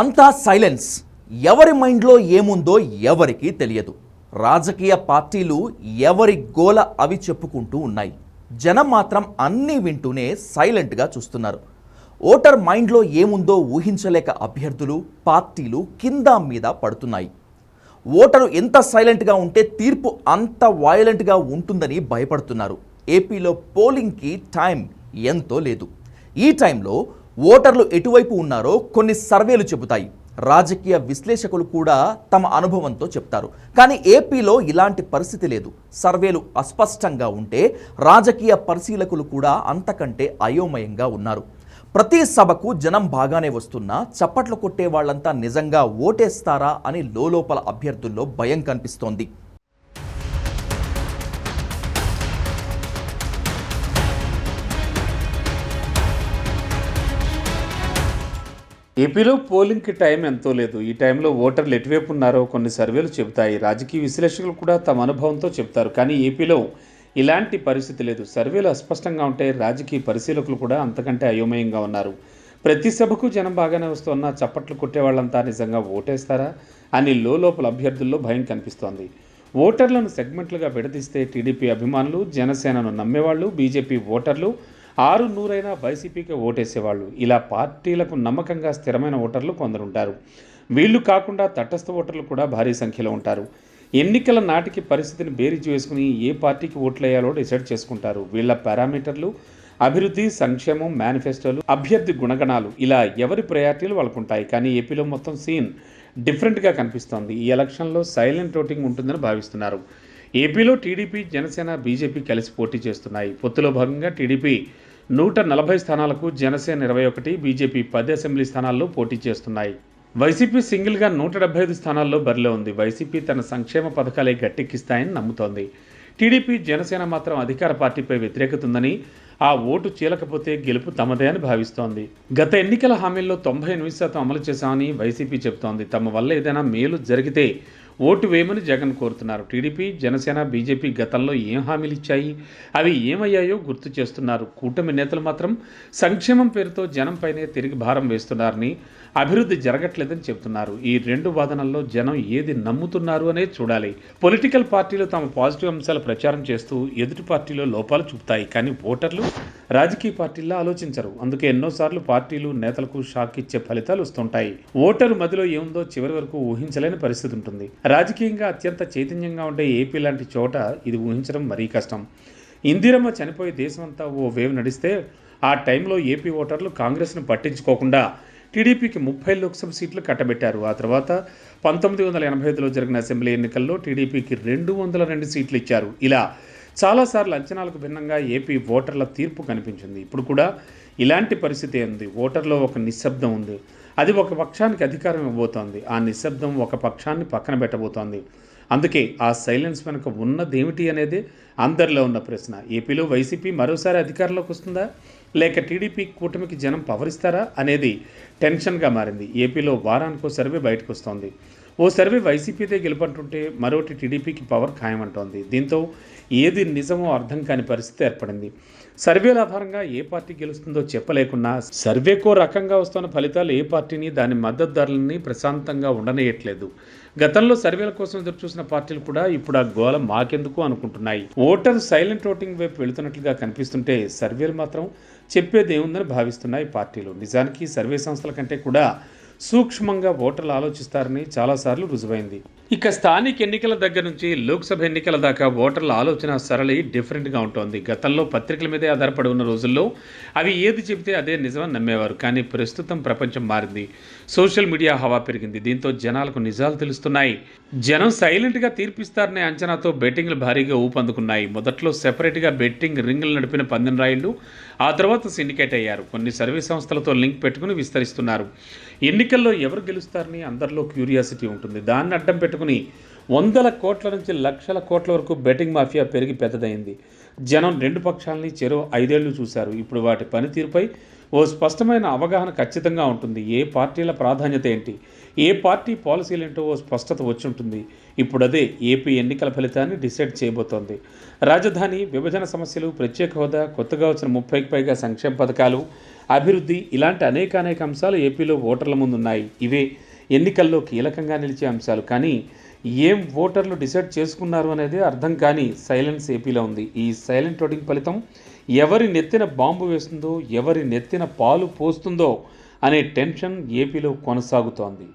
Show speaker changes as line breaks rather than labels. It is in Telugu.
అంతా సైలెన్స్. ఎవరి మైండ్లో ఏముందో ఎవరికీ తెలియదు. రాజకీయ పార్టీలు ఎవరి గోల అవి చెప్పుకుంటూ ఉన్నాయి. జనం మాత్రం అన్నీ వింటూనే సైలెంట్గా చూస్తున్నారు. ఓటర్ మైండ్లో ఏముందో ఊహించలేక అభ్యర్థులు పార్టీలు కింద మీద పడుతున్నాయి. ఓటరు ఎంత సైలెంట్గా ఉంటే తీర్పు అంత వయలెంట్గా ఉంటుందని భయపడుతున్నారు. ఏపీలో పోలింగ్కి టైం ఎంతో లేదు. ఈ టైంలో ఓటర్లు ఎటువైపు ఉన్నారో కొన్ని సర్వేలు చెబుతాయి. రాజకీయ విశ్లేషకులు కూడా తమ అనుభవంతో చెప్తారు. కానీ ఏపీలో ఇలాంటి పరిస్థితి లేదు. సర్వేలు అస్పష్టంగా ఉంటే రాజకీయ పరిశీలకులు కూడా అంతకంటే అయోమయంగా ఉన్నారు. ప్రతి సభకు జనం బాగానే వస్తున్నా చప్పట్లు కొట్టే వాళ్ళంతా నిజంగా ఓటేస్తారా అని లోలోపల అభ్యర్థుల్లో భయం కనిపిస్తోంది.
ఏపీలో పోలింగ్కి టైం ఎంతో లేదు. ఈ టైంలో ఓటర్లు ఎటువైపు ఉన్నారో కొన్ని సర్వేలు చెబుతాయి. రాజకీయ విశ్లేషకులు కూడా తమ అనుభవంతో చెప్తారు కానీ ఏపీలో ఇలాంటి పరిస్థితి లేదు. సర్వేలు అస్పష్టంగా ఉంటే రాజకీయ పరిశీలకులు కూడా అంతకంటే అయోమయంగా ఉన్నారు. ప్రతి సభకు జనం బాగానే వస్తున్నా చప్పట్లు కొట్టేవాళ్ళంతా నిజంగా ఓటేస్తారా అని లోపల అభ్యర్థుల్లో భయం కనిపిస్తోంది. ఓటర్లను సెగ్మెంట్లుగా విడదీస్తే టీడీపీ అభిమానులు జనసేనను నమ్మేవాళ్ళు బీజేపీ ఓటర్లు ఆరు నూరైనా వైసీపీకి ఓటేసేవాళ్ళు. ఇలా పార్టీలకు నమ్మకంగా స్థిరమైన ఓటర్లు కొందరుంటారు. వీళ్ళు కాకుండా తటస్థ ఓటర్లు కూడా భారీ సంఖ్యలో ఉంటారు. ఎన్నికల నాటికి పరిస్థితిని బేరీజు వేసుకుని ఏ పార్టీకి ఓట్లేయాలో డిసైడ్ చేసుకుంటారు. వీళ్ళ పారామీటర్లు అభివృద్ధి సంక్షేమం మేనిఫెస్టోలు అభ్యర్థి గుణగణాలు ఇలా ఎవరి ప్రయారిటీలు వాళ్ళకుంటాయి. కానీ ఏపీలో మొత్తం సీన్ డిఫరెంట్గా కనిపిస్తోంది. ఈ ఎలక్షన్లో సైలెంట్ ఓటింగ్ ఉంటుందని భావిస్తున్నారు. ఏపీలో టీడీపీ జనసేన బీజేపీ కలిసి పోటీ చేస్తున్నాయి. పొత్తులో భాగంగా టీడీపీ నూట నలభై స్థానాలకు జనసేన ఇరవై ఒకటి బీజేపీ పది అసెంబ్లీ స్థానాల్లో పోటీ చేస్తున్నాయి. వైసీపీ సింగిల్గా నూట డెబ్బై ఐదు స్థానాల్లో బరిలో ఉంది. వైసీపీ తన సంక్షేమ పథకాలే గట్టెక్కిస్తాయని నమ్ముతోంది. టీడీపీ జనసేన మాత్రం అధికార పార్టీపై వ్యతిరేకత ఉందని ఆ ఓటు చీలకపోతే గెలుపు తమదే అని భావిస్తోంది. గత ఎన్నికల హామీల్లో తొంభై ఎనిమిది శాతం అమలు చేశామని వైసీపీ చెబుతోంది. తమ వల్ల ఏదైనా మేలు జరిగితే ఓటు వేయమని జగన్ కోరుతున్నారు. టీడీపీ జనసేన బీజేపీ గతంలో ఏం హామీలు ఇచ్చాయి అవి ఏమయ్యాయో గుర్తు చేస్తున్నారు. కూటమి నేతలు మాత్రం సంక్షేమం పేరుతో జనంపైనే తిరిగి భారం వేస్తున్నారని అభివృద్ధి జరగట్లేదని చెబుతున్నారు. ఈ రెండు వాదనల్లో జనం ఏది నమ్ముతున్నారు అనేది చూడాలి. పొలిటికల్ పార్టీలు తమ పాజిటివ్ అంశాలు ప్రచారం చేస్తూ ఎదుటి పార్టీలో లోపాలు చూపుతాయి. కానీ ఓటర్లు రాజకీయ పార్టీల్లో ఆలోచించరు. అందుకే ఎన్నోసార్లు పార్టీలు నేతలకు షాక్ ఇచ్చే ఫలితాలు వస్తుంటాయి. ఓటరు మదిలో ఏముందో చివరి వరకు ఊహించలేని పరిస్థితి ఉంటుంది. రాజకీయంగా అత్యంత చైతన్యంగా ఉండే ఏపీ లాంటి చోట ఇది ఊహించడం మరీ కష్టం. ఇందిరమ్మ చనిపోయి దేశమంతా ఓ వేవ్ నడిస్తే ఆ టైంలో ఏపీ ఓటర్లు కాంగ్రెస్ను పట్టించుకోకుండా టీడీపీకి ముప్పై లోక్సభ సీట్లు కట్టబెట్టారు. ఆ తర్వాత పంతొమ్మిది వందల ఎనభై ఐదులో జరిగిన అసెంబ్లీ ఎన్నికల్లో టీడీపీకి రెండు వందల రెండు సీట్లు ఇచ్చారు. ఇలా చాలాసార్లు అంచనాలకు భిన్నంగా ఏపీ ఓటర్ల తీర్పు కనిపించింది. ఇప్పుడు కూడా ఇలాంటి పరిస్థితి ఉంది ఓటర్లో ఒక నిశ్శబ్దం ఉంది. అది ఒక పక్షానికి అధికారం ఇవ్వబోతోంది. ఆ నిశ్శబ్దం ఒక పక్షాన్ని పక్కన పెట్టబోతోంది. అందుకే ఆ సైలెన్స్ వెనుక ఉన్నదేమిటి అనేది అందరిలో ఉన్న ప్రశ్న. ఏపీలో వైసీపీ మరోసారి అధికారంలోకి వస్తుందా? లేక టీడీపీ కూటమికి జనం పవరిస్తారా అనేది టెన్షన్గా మారింది. ఏపీలో వారానికో సర్వే బయటకు వస్తోంది ఓ సర్వే వైసీపీదే గెలుపంటుంటే మరోటి టీడీపీకి పవర్ ఖాయమంటోంది. దీంతో ఏది నిజమో అర్థం కాని పరిస్థితి ఏర్పడింది. సర్వేల ఆధారంగా ఏ పార్టీ గెలుస్తుందో చెప్పలేకున్నా సర్వేకో రకంగా వస్తున్న ఫలితాలు ఏ పార్టీని దాని మద్దతుదారులని ప్రశాంతంగా ఉండనేయట్లేదు. గతంలో సర్వేల కోసం ఎదురు చూసిన పార్టీలు కూడా ఇప్పుడు ఆ గోల మాకెందుకు అనుకుంటున్నాయి. ఓటర్ సైలెంట్ ఓటింగ్ వైపు వెళుతున్నట్లుగా కనిపిస్తుంటే సర్వేలు మాత్రం చెప్పేది ఏముందని భావిస్తున్నాయి పార్టీలు. నిజానికి సర్వే సంస్థల కంటే కూడా సూక్ష్మంగా ఓటర్లు ఆలోచిస్తారని చాలాసార్లు రుజువైంది. ఇక స్థానిక ఎన్నికల దగ్గర నుంచి లోక్సభ ఎన్నికల దాకా ఓటర్ల ఆలోచన సరళి డిఫరెంట్గా ఉంటుంది. గతంలో పత్రికల మీదే ఆధారపడి ఉన్న రోజుల్లో అవి ఏది చెబితే అదే నిజమని నమ్మేవారు కానీ ప్రస్తుతం ప్రపంచం మారింది. సోషల్ మీడియా హవా పెరిగింది. దీంతో జనాలకు నిజాలు తెలుస్తున్నాయి. జనం సైలెంట్గా తీర్పిస్తారనే అంచనాతో బెట్టింగ్లు భారీగా ఊపందుకున్నాయి. మొదట్లో సెపరేట్గా బెట్టింగ్ రింగులు నడిపిన పందెం రాయిళ్ళు ఆ తర్వాత సిండికేట్ అయ్యారు. కొన్ని సర్వే సంస్థలతో లింక్ పెట్టుకుని విస్తరిస్తున్నారు. ఎన్నికల్లో ఎవరు గెలుస్తారని అందరిలో క్యూరియాసిటీ ఉంటుంది. దాన్ని అడ్డం పెట్టుకుని వందల కోట్ల నుంచి లక్షల కోట్ల వరకు బెట్టింగ్ మాఫియా పెరిగి పెద్దదైంది. జనం రెండు పక్షాలని చెరో ఐదేళ్ళు చూశారు. ఇప్పుడు వాటి పనితీరుపై ఓ స్పష్టమైన అవగాహన ఖచ్చితంగా ఉంటుంది. ఏ పార్టీల ప్రాధాన్యత ఏంటి? ఏ పార్టీ పాలసీలేంటో ఓ స్పష్టత వచ్చి ఉంటుంది ఇప్పుడు అదే ఏపీ ఎన్నికల ఫలితాన్ని డిసైడ్ చేయబోతోంది. రాజధాని విభజన సమస్యలు ప్రత్యేక హోదా కొత్తగా వచ్చిన ముప్పైకి పైగా సంక్షేమ పథకాలు అభివృద్ధి ఇలాంటి అనేక అనేక అంశాలు ఏపీలో ఓటర్ల ముందు ఉన్నాయి ఇవే ఎన్నికల్లో కీలకంగా నిలిచే అంశాలు. కానీ ఏం ఓటర్లు డిసైడ్ చేసుకున్నారు అనేది అర్థం కాని సైలెన్స్ ఏపీలో ఉంది. ఈ సైలెంట్ ఓటింగ్ ఫలితం ఎవరి నెత్తిన బాంబు వేస్తుందో ఎవరి నెత్తిన పాలు పోస్తుందో అనే టెన్షన్ ఏపీలో కొనసాగుతోంది.